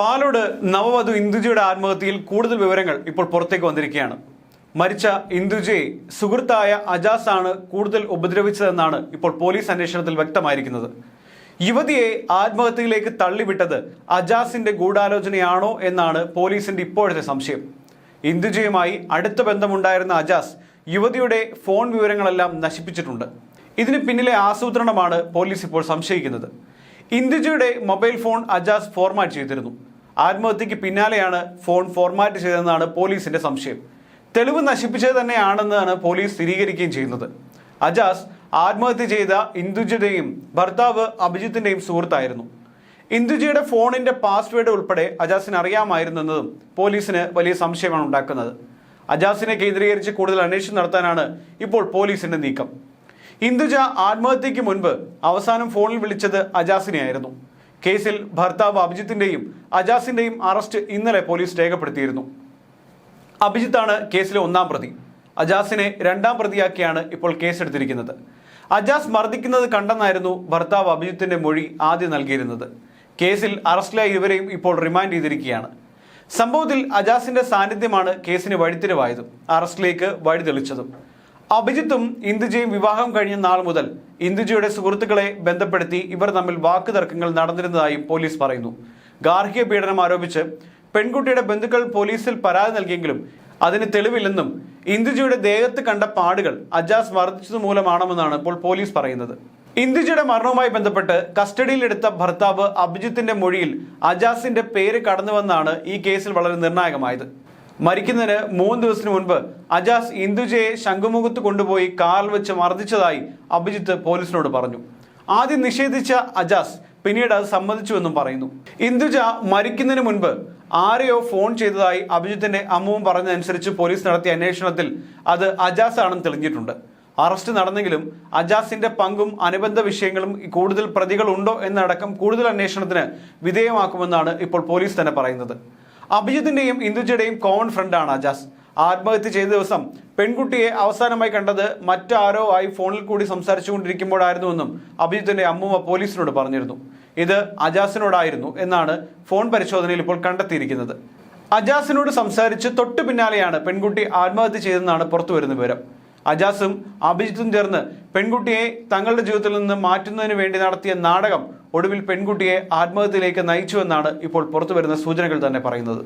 പാലോട് നവവധു ഇന്ദുജയുടെ ആത്മഹത്യയിൽ കൂടുതൽ വിവരങ്ങൾ ഇപ്പോൾ പുറത്തേക്ക് വന്നിരിക്കുകയാണ്. മരിച്ച ഇന്ദുജയെ സുഹൃത്തായ അജാസ് ആണ് കൂടുതൽ ഉപദ്രവിച്ചതെന്നാണ് ഇപ്പോൾ പോലീസ് അന്വേഷണത്തിൽ വ്യക്തമായിരിക്കുന്നത്. യുവതിയെ ആത്മഹത്യയിലേക്ക് തള്ളിവിട്ടത് അജാസിന്റെ ഗൂഢാലോചനയാണോ എന്നാണ് പോലീസിന്റെ ഇപ്പോഴത്തെ സംശയം. ഇന്ദുജയുമായി അടുത്ത ബന്ധമുണ്ടായിരുന്ന അജാസ് യുവതിയുടെ ഫോൺ വിവരങ്ങളെല്ലാം നശിപ്പിച്ചിട്ടുണ്ട്. ഇതിന് പിന്നിലെ ആസൂത്രണമാണ് പോലീസ് ഇപ്പോൾ സംശയിക്കുന്നത്. ഇന്ദുജയുടെ മൊബൈൽ ഫോൺ അജാസ് ഫോർമാറ്റ് ചെയ്തിരുന്നു. ആത്മഹത്യക്ക് പിന്നാലെയാണ് ഫോൺ ഫോർമാറ്റ് ചെയ്തതെന്നാണ് പോലീസിന്റെ സംശയം. തെളിവ് നശിപ്പിച്ചത് തന്നെയാണെന്നാണ് പോലീസ് സ്ഥിരീകരിക്കുകയും ചെയ്യുന്നത്. അജാസ് ആത്മഹത്യ ചെയ്ത ഇന്ദുജയുടെയും ഭർത്താവ് അഭിജിത്തിന്റെയും സുഹൃത്തായിരുന്നു. ഇന്ദുജയുടെ ഫോണിന്റെ പാസ്വേഡ് ഉൾപ്പെടെ അജാസിന് അറിയാമായിരുന്നെന്നതും പോലീസിന് വലിയ സംശയമാണ് ഉണ്ടാക്കുന്നത്. അജാസിനെ കേന്ദ്രീകരിച്ച് കൂടുതൽ അന്വേഷണം നടത്താനാണ് ഇപ്പോൾ പോലീസിന്റെ നീക്കം. ഇന്ദുജ ആത്മഹത്യക്ക് മുൻപ് അവസാനം ഫോണിൽ വിളിച്ചത് അജാസിനെയായിരുന്നു. കേസിൽ ഭർത്താവ് അഭിജിത്തിന്റെയും അജാസിന്റെയും അറസ്റ്റ് ഇന്നലെ പോലീസ് രേഖപ്പെടുത്തിയിരുന്നു. അഭിജിത്താണ് കേസിലെ ഒന്നാം പ്രതി. അജാസിനെ രണ്ടാം പ്രതിയാക്കിയാണ് ഇപ്പോൾ കേസെടുത്തിരിക്കുന്നത്. അജാസ് മർദ്ദിക്കുന്നത് കണ്ടെന്നായിരുന്നു ഭർത്താവ് അഭിജിത്തിന്റെ മൊഴി ആദ്യം നൽകിയിരുന്നത്. കേസിൽ അറസ്റ്റിലായ ഇവരെയും ഇപ്പോൾ റിമാൻഡ് ചെയ്തിരിക്കുകയാണ്. സംഭവത്തിൽ അജാസിന്റെ സാന്നിധ്യമാണ് കേസിന് വഴിത്തിരിവായതും അറസ്റ്റിലേക്ക് വഴി തെളിച്ചതും അഭിജിത്തും ഇന്ദുജയും വിവാഹം കഴിഞ്ഞ നാൾ മുതൽ ഇന്ദുജയുടെ സുഹൃത്തുക്കളെ ബന്ധപ്പെടുത്തി ഇവർ തമ്മിൽ വാക്കുതർക്കങ്ങൾ നടന്നിരുന്നതായും പോലീസ് പറയുന്നു. ഗാർഹിക പീഡനം ആരോപിച്ച് പെൺകുട്ടിയുടെ ബന്ധുക്കൾ പോലീസിൽ പരാതി നൽകിയെങ്കിലും അതിന് തെളിവില്ലെന്നും ഇന്ദുജയുടെ ദേഹത്ത് കണ്ട പാടുകൾ അജാസ് മർദ്ദിച്ചത് മൂലമാണെന്നാണ് ഇപ്പോൾ പോലീസ് പറയുന്നത്. ഇന്ദുജയുടെ മരണവുമായി ബന്ധപ്പെട്ട് കസ്റ്റഡിയിലെടുത്ത ഭർത്താവ് അഭിജിത്തിന്റെ മൊഴിയിൽ അജാസിന്റെ പേര് കടന്നുവെന്നാണ് ഈ കേസിൽ വളരെ നിർണായകമായത്. മരിക്കുന്നതിന് മൂന്ന് ദിവസത്തിന് മുൻപ് അജാസ് ഇന്ദുജയെ ശംഖുമുഖത്ത് കൊണ്ടുപോയി കാറിൽ വെച്ച് മർദ്ദിച്ചതായി അഭിജിത്ത് പോലീസിനോട് പറഞ്ഞു. ആദ്യം നിഷേധിച്ച അജാസ് പിന്നീട് അത് സമ്മതിച്ചുവെന്നും പറയുന്നു. ഇന്ദുജ മരിക്കുന്നതിന് മുൻപ് ആരെയോ ഫോൺ ചെയ്തതായി അഭിജിത്തിന്റെ അമ്മുവും പറഞ്ഞതനുസരിച്ച് പോലീസ് നടത്തിയ അന്വേഷണത്തിൽ അത് അജാസ് ആണെന്ന് തെളിഞ്ഞിട്ടുണ്ട്. അറസ്റ്റ് നടന്നെങ്കിലും അജാസിന്റെ പങ്കും അനുബന്ധ വിഷയങ്ങളും കൂടുതൽ പ്രതികളുണ്ടോ എന്നടക്കം കൂടുതൽ അന്വേഷണത്തിന് വിധേയമാക്കുമെന്നാണ് ഇപ്പോൾ പോലീസ് തന്നെ പറയുന്നത്. അഭിജിത്തിന്റെയും ഇന്ദുജയുടെയും കോമൺ ഫ്രണ്ടാണ് അജാസ്. ആത്മഹത്യ ചെയ്ത ദിവസം പെൺകുട്ടിയെ അവസാനമായി കണ്ടത് മറ്റാരോ ആയി ഫോണിൽ കൂടി സംസാരിച്ചുകൊണ്ടിരിക്കുമ്പോഴായിരുന്നുവെന്നും അഭിജിത്തിന്റെ അമ്മൂമ്മ പോലീസിനോട് പറഞ്ഞിരുന്നു. ഇത് അജാസിനോടായിരുന്നു എന്നാണ് ഫോൺ പരിശോധനയിൽ ഇപ്പോൾ കണ്ടെത്തിയിരിക്കുന്നത്. അജാസിനോട് സംസാരിച്ച് തൊട്ടു പിന്നാലെയാണ് പെൺകുട്ടി ആത്മഹത്യ ചെയ്തെന്നാണ് പുറത്തുവരുന്ന വിവരം. അജാസും അഭിജിത്തും ചേർന്ന് പെൺകുട്ടിയെ തങ്ങളുടെ ജീവിതത്തിൽ നിന്ന് മാറ്റുന്നതിന് വേണ്ടി നടത്തിയ നാടകം ഒടുവിൽ പെൺകുട്ടിയെ ആത്മഹത്യയിലേക്ക് നയിച്ചുവെന്നാണ് ഇപ്പോൾ പുറത്തുവരുന്ന സൂചനകൾ തന്നെ പറയുന്നത്.